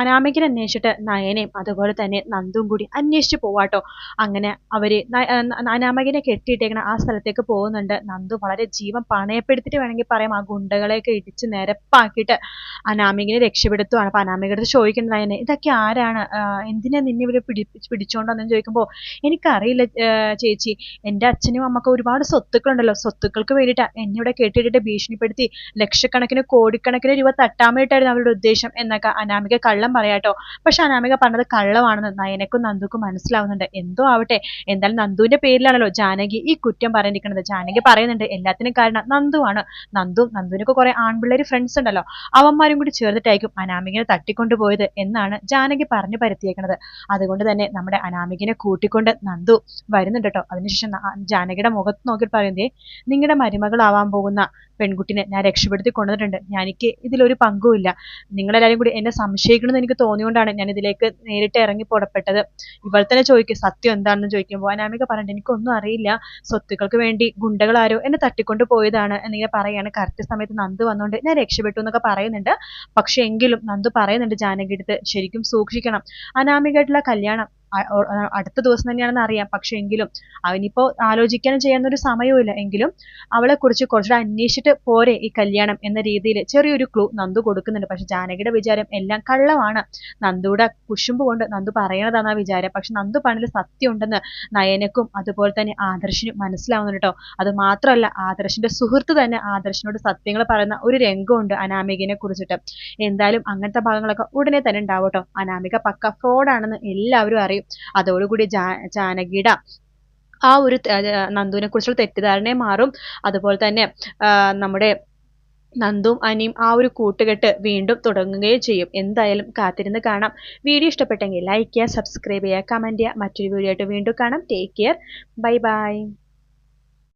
അനാമികനെ അന്വേഷിച്ചിട്ട് നയനയും അതുപോലെ തന്നെ നന്ദും കൂടി അന്വേഷിച്ച് പോവാട്ടോ. അങ്ങനെ അവർ അനാമകനെ കെട്ടിയിട്ടേക്കണ ആ സ്ഥലത്തേക്ക് പോകുന്നുണ്ട്. നന്ദു വളരെ ജീവൻ പണയപ്പെടുത്തിട്ട് വേണമെങ്കിൽ പറയാം ആ ഗുണ്ടകളെയൊക്കെ ഇടിച്ച് നിരപ്പാക്കിയിട്ട് അനാമികനെ രക്ഷപ്പെടുത്തുവാണ്. അപ്പൊ അനാമികയുടെ അടുത്ത് ചോദിക്കുന്നത് നയനെ ഇതൊക്കെ ആരാണ്? എന്തിനാ നിന്നെ ഇവർ പിടി പിടിച്ചോണ്ടെന്ന് ചോദിക്കുമ്പോൾ എനിക്കറിയില്ല ചേച്ചി. എന്റെ അച്ഛനും അമ്മക്കും ഒരുപാട് സ്വത്തുക്കളുണ്ടല്ലോ. സ്വത്തുക്കൾക്ക് വേണ്ടിയിട്ട് എന്നെ ഇവിടെ കെട്ടിയിട്ടിട്ട് ഭീഷണിപ്പെടുത്തി ലക്ഷക്കണക്കിന് കോടിക്കണക്കിന് രൂപ തട്ടാൻ വേണ്ടിയിട്ടായിരുന്നു അവരുടെ ഉദ്ദേശം എന്നൊക്കെ അനാമിക കള്ളം പറയാട്ടോ പക്ഷെ അനാമിക പറഞ്ഞത് കള്ളമാണെന്ന് നയനക്കും നന്ദുക്കും മനസ്സിലാവുന്നുണ്ട്. എന്തോ ആവട്ടെ. എന്തായാലും നന്ദുവിന്റെ പേരിലാണല്ലോ ജാനകി ഈ കുറ്റം പറഞ്ഞിരിക്കുന്നത്. ജാനകി പറയുന്നുണ്ട് എല്ലാത്തിനും കാരണം നന്ദുവാണ് നന്ദു നന്ദുവിനൊക്കെ കുറെ ആൺപിള്ളേര് ഫ്രണ്ട്സ് ഉണ്ടല്ലോ. അവന്മാരും കൂടി ചേർന്നിട്ടായിരിക്കും അനാമികനെ തട്ടിക്കൊണ്ടുപോയത് എന്നാണ് ജാനകി പറഞ്ഞു പരത്തിയേക്കുന്നത് അതുകൊണ്ട് തന്നെ നമ്മുടെ അനാമികനെ കൂട്ടിക്കൊണ്ട് നന്ദു വരുന്നുണ്ട് കേട്ടോ. അതിനുശേഷം ജാനകിയുടെ മുഖത്ത് നോക്കിയിട്ട് പറയുന്നേ നിങ്ങളുടെ മരുമകളാവാൻ പോകുന്ന പെൺകുട്ടിനെ ഞാൻ രക്ഷപ്പെടുത്തി കൊണ്ടുവന്നിട്ടുണ്ട്. എനിക്ക് ഇതിലൊരു പങ്കുമില്ല നിങ്ങളെല്ലാവരും കൂടി എന്നെ സംശയിക്കണമെന്ന് എനിക്ക് തോന്നിയോണ്ടാണ് ഞാൻ ഇതിലേക്ക് നേരിട്ട് ഇറങ്ങി പുറപ്പെട്ടത്. ഇവൾ തന്നെ ചോദിക്കും സത്യം എന്താണെന്ന്? ചോദിക്കുമ്പോൾ അനാമിക പറഞ്ഞിട്ട് എനിക്കൊന്നും അറിയില്ല. സ്വത്തുക്കൾക്ക് വേണ്ടി ഗുണ്ടകൾ ആരോ എന്നെ തട്ടിക്കൊണ്ട് പോയതാണ് എന്നിങ്ങനെ പറയാണ്. കറക്റ്റ് സമയത്ത് നന്ദ് വന്നുകൊണ്ട് ഞാൻ രക്ഷപ്പെട്ടു എന്നൊക്കെ പറയുന്നുണ്ട്. പക്ഷെ എങ്കിലും നന്ദു പറയുന്നുണ്ട് ജാനകി അടുത്ത് ശരിക്കും സൂക്ഷിക്കണം. അനാമികയായിട്ടുള്ള കല്യാണം അടുത്ത ദിവസം തന്നെയാണെന്ന് അറിയാം. പക്ഷെ എങ്കിലും അവനിപ്പോ ആലോചിക്കാനും ചെയ്യാനൊരു സമയവുമില്ല എങ്കിലും അവളെ കുറിച്ച് കുറച്ചുകൂടെ അന്വേഷിച്ചിട്ട് പോരെ ഈ കല്യാണം എന്ന രീതിയിൽ ചെറിയൊരു ക്ലൂ നന്ദു കൊടുക്കുന്നുണ്ട്. പക്ഷെ ജാനകിയുടെ വിചാരം എല്ലാം കള്ളമാണ്. നന്ദുവിടെ കുശുമ്പ് കൊണ്ട് നന്ദു പറയണതാണ് ആ വിചാരം. പക്ഷെ നന്ദു പണിൽ സത്യം ഉണ്ടെന്ന് നയനക്കും അതുപോലെ തന്നെ ആദർശിനും മനസ്സിലാവുന്നുണ്ട് കേട്ടോ. അത് മാത്രമല്ല ആദർശിന്റെ സുഹൃത്ത് തന്നെ ആദർശിനോട് സത്യങ്ങൾ പറയുന്ന ഒരു രംഗമുണ്ട് അനാമികനെ കുറിച്ചിട്ട്. എന്തായാലും അങ്ങനത്തെ ഭാഗങ്ങളൊക്കെ ഉടനെ തന്നെ ഉണ്ടാവും കേട്ടോ. അനാമിക പക്ക ഫ്രോഡാണെന്ന് എല്ലാവരും അറിയും. അതോടുകൂടി ജാ ജാനകിയുടെ ആ ഒരു നന്ദുവിനെ കുറിച്ചുള്ള തെറ്റിദ്ധാരണയെ മാറും. അതുപോലെ തന്നെ നമ്മുടെ നന്ദും അനിയും ആ ഒരു കൂട്ടുകെട്ട് വീണ്ടും തുടങ്ങുകയും ചെയ്യും. എന്തായാലും കാത്തിരുന്ന് കാണാം. വീഡിയോ ഇഷ്ടപ്പെട്ടെങ്കിൽ ലൈക്ക് ചെയ്യുക സബ്സ്ക്രൈബ് ചെയ്യുക കമന്റ് ചെയ്യുക. മറ്റൊരു വീഡിയോ ആയിട്ട് വീണ്ടും കാണാം. Take care bye bye